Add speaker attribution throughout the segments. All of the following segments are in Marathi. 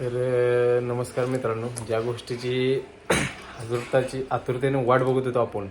Speaker 1: तर नमस्कार मित्रांनो. ज्या गोष्टीची आतुरताची आतुरतेने वाट बघत होतो आपण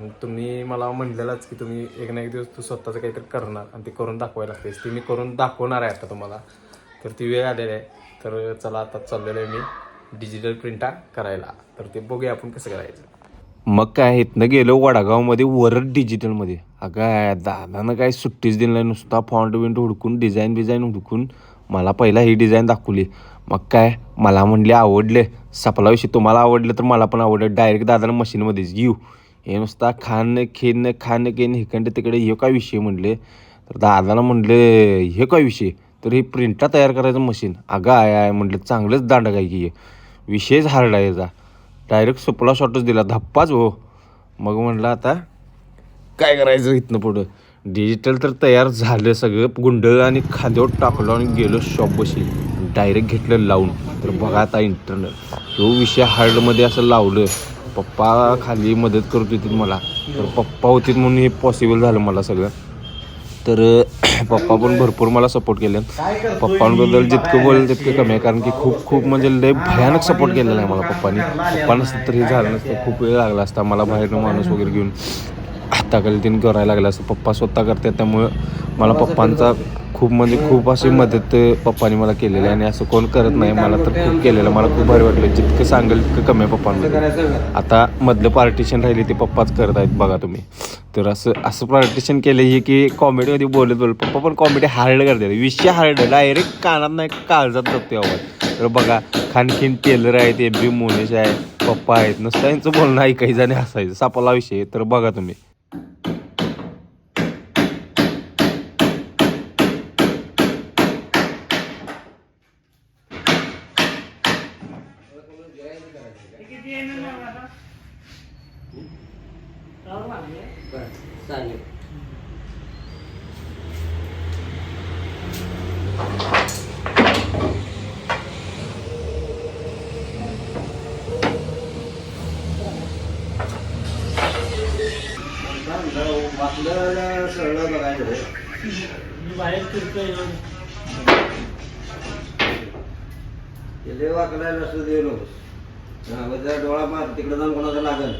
Speaker 1: मग तुम्ही मला म्हणलेलाच की तुम्ही एक ना एक दिवस तू स्वतःचं काहीतरी करणार आणि ते करून दाखवायला लागतेस. ती मी करून दाखवणार आहे आता तुम्हाला. तर ती वेळ आलेली आहे. तर चला आता चाललेलं आहे मी डिजिटल प्रिंटा करायला. तर ते बघूया आपण कसं करायचं.
Speaker 2: मग काय इथनं गेलो वडागावमध्ये वरच डिजिटलमध्ये अगं दादानं काय सुट्टीच दिलं नाही नुसता फॉन्ट बिंट हुडकून डिझाईन बिझाईन हुडकून मला पहिला ही डिझाईन दाखवली. मग काय मला म्हणले आवडले. सपला विषय तुम्हाला आवडलं तर मला पण आवडलं. डायरेक्ट दादानं मशीनमध्येच येऊ हे नुसता खाणं खेळणं खाणं खेळणं हिकडे तिकडे हे काय विषय म्हणले? तर दादानं म्हणले हे काय विषय? तर हे प्रिंटा तयार करायचं मशीन अगं आय आय म्हटलं चांगलंच दांडा काय की विषयच हार्ड आहे याचा. डायरेक्ट सुपला शॉटच दिला. धप्पाच हो. मग म्हणलं आता काय करायचं इथनं पुढं? डिजिटल तर तयार झालं सगळं. गुंडळ आणि खांद्यावर टाकलं आणि गेलो शॉप बशी. डायरेक्ट घेतलं लावून. तर बघा आता इंटरनल तो विषय हार्डमध्ये असं लावलं. पप्पा खाली मदत करत होती मला. तर पप्पा होते म्हणून हे पॉसिबल झालं मला सगळं. तर पप्पा पण भरपूर मला सपोर्ट केले. पप्पांबद्दल जितकं बोलेल तितकं कमी आहे. कारण की खूप खूप म्हणजे लय भयानक सपोर्ट केलेला आहे मला पप्पानी. पप्पा नसतं तर हे झालं नसतं. खूप वेळ लागला असता. मला बाहेरनं माणूस वगैरे घेऊन. हाताखाली तीन करायला लागलं असतं पप्पा स्वतः करतात त्यामुळं मला पप्पांचा खूप म्हणजे खूप अशी मदत पप्पानी मला केलेली आहे आणि असं कोण करत नाही मला तर खूप केलेलं मला खूप भारी वाटलं. जितकं सांगेल तितकं कमी आहे पप्पांमध्ये. आता मधलं पार्टिशन राहिले ते पप्पाच करत आहेत बघा तुम्ही. तर असं असं पार्टिशन केलं हे की कॉमेडीमध्ये बोलत बोलत पप्पा पण कॉमेडी हार्ड करतात. विषय हार्ड डायरेक्ट कानात नाही काळजात जातो आवाज. तर बघा खानखीन टेलर आहेत एम बी मोनेश आहे पप्पा आहेत नुसतं यांचं बोलणं ऐकायचं आणि हसायचं. सापाला विषय तर बघा तुम्ही.
Speaker 3: बर चालेल वाकलं सरळ बघायचं बाहेर फिरतोय वाकलायला असं देऊ नकोस हा, जरा डोळा मार तिकडे जाऊन कोणाचा लागल?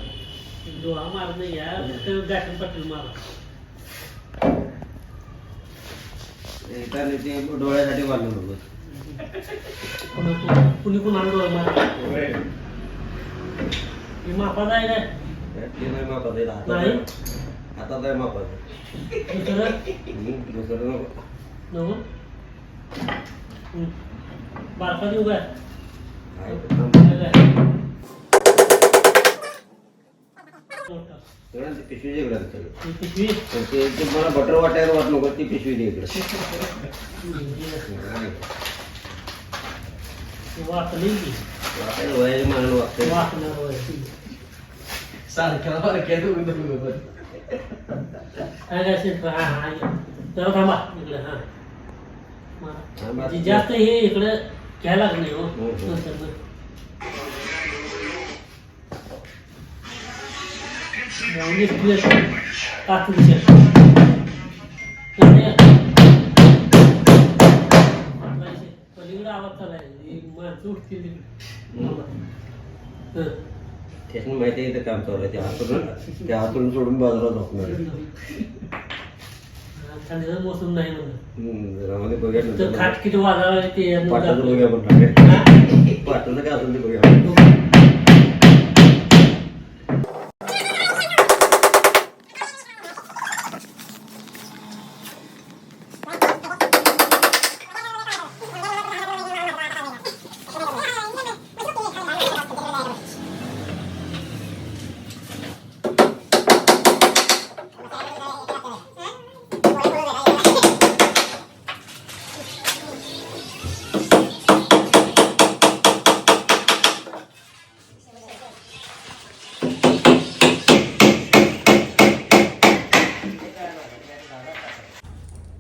Speaker 3: एकाने ते डोळ्यासाठी मारलं नकोस
Speaker 4: कुणी कुणाला डोळे मारले? मापा जाय काय?
Speaker 3: ते नाही मापात आहे,
Speaker 4: नाही?
Speaker 3: मापात.
Speaker 4: दुसरं?
Speaker 3: हम्म, दुसरं नको.
Speaker 4: नको? हं. बारका देऊ काय?
Speaker 3: आहे ते थांब.
Speaker 4: काय?
Speaker 3: इकडे.
Speaker 4: ही पिशवी?
Speaker 3: ते ते मला बटर वाटायला वाट नको ती पिशवी दे इकडे. वाटायला
Speaker 4: हा हा थांबा. इकडे हा. जास्त हे इकडे घ्यायला लागलं नाही हो. माणसं उठतील तिकडे. हं.
Speaker 3: त्याच्यानं माहिती आहे इथं काम चालू आहे ते हातून ते हातून सोडून बाजूला झोपणार
Speaker 4: थंडीचं मोसम नाही म्हणून
Speaker 3: हम्म, जरा मध्ये बघूया
Speaker 4: तर
Speaker 3: नंतर.
Speaker 4: खाट किती वाजावे ते
Speaker 3: पाटाचं बघूया पण
Speaker 4: हा?
Speaker 3: पाटाचं काय असेल ते बघूया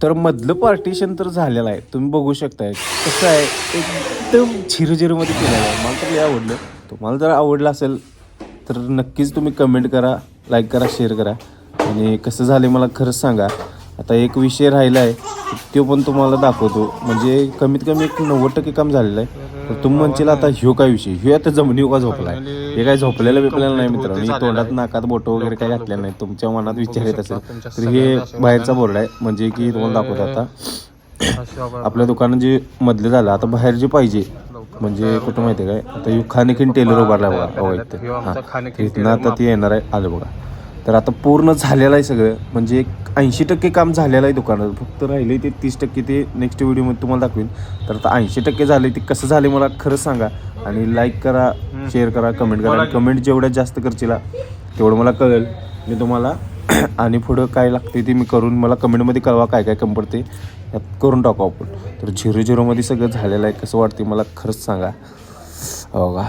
Speaker 2: तर मधलं पार्टिशन तर झालेलं आहे. तुम्ही बघू शकताय. कसं आहे एकदम झिरझिरमध्ये केलेलं आहे. मला तर आवडलं. तुम्हाला जर आवडलं असेल तर नक्कीच तुम्ही कमेंट करा लाईक करा शेअर करा. आणि कसं झालं मला खरंच सांगा. आता एक विषय राहिला आहे तो पण तुम्हाला दाखवतो. म्हणजे कमीत कमी एक नव्वद टक्के काम झालेलं आहे. तर तुम्ही म्हणशील आता ह्यो काय विषय? ह्यो आता जमिनी का झोपलाय. हे काय झोपलेलं बिपलेलं नाही मित्रांनो. ही तोंडात नाकात बोट वगैरे काय घातलेलं नाही. तुमच्या मनात विचार येत असेल. तर हे बाहेरचा बोर्ड आहे. म्हणजे की तुम्हाला दाखवतो आता. आपल्या दुकानात जे मधले झालं आता बाहेर जे पाहिजे म्हणजे कुठं माहिती आहे काय? आता खानेखीन टेलर उभारला बघा. इथे. हां. आता ते येणार आहे आलं बघा. तर आता पूर्ण झालेलं आहे सगळं. म्हणजे एक ऐंशी टक्के काम झालेलं आहे दुकानात. फक्त राहिले ते तीस टक्के ते नेक्स्ट व्हिडिओमध्ये तुम्हाला दाखवेन. तर आता ऐंशी टक्के झाले ते कसं झाले मला खरंच सांगा. आणि लाईक करा शेअर करा कमेंट करा. आणि कमेंट जेवढ्यात जास्त करशील तेवढं मला कळेल. मी तुम्हाला आणि पुढं काय लागते ते मी करून मला कमेंटमध्ये कळवा काय काय कमी पडते यात करून टाकू आपण. तर झिरो झिरोमध्ये सगळं झालेलं आहे कसं वाटते मला खरंच सांगा. हो का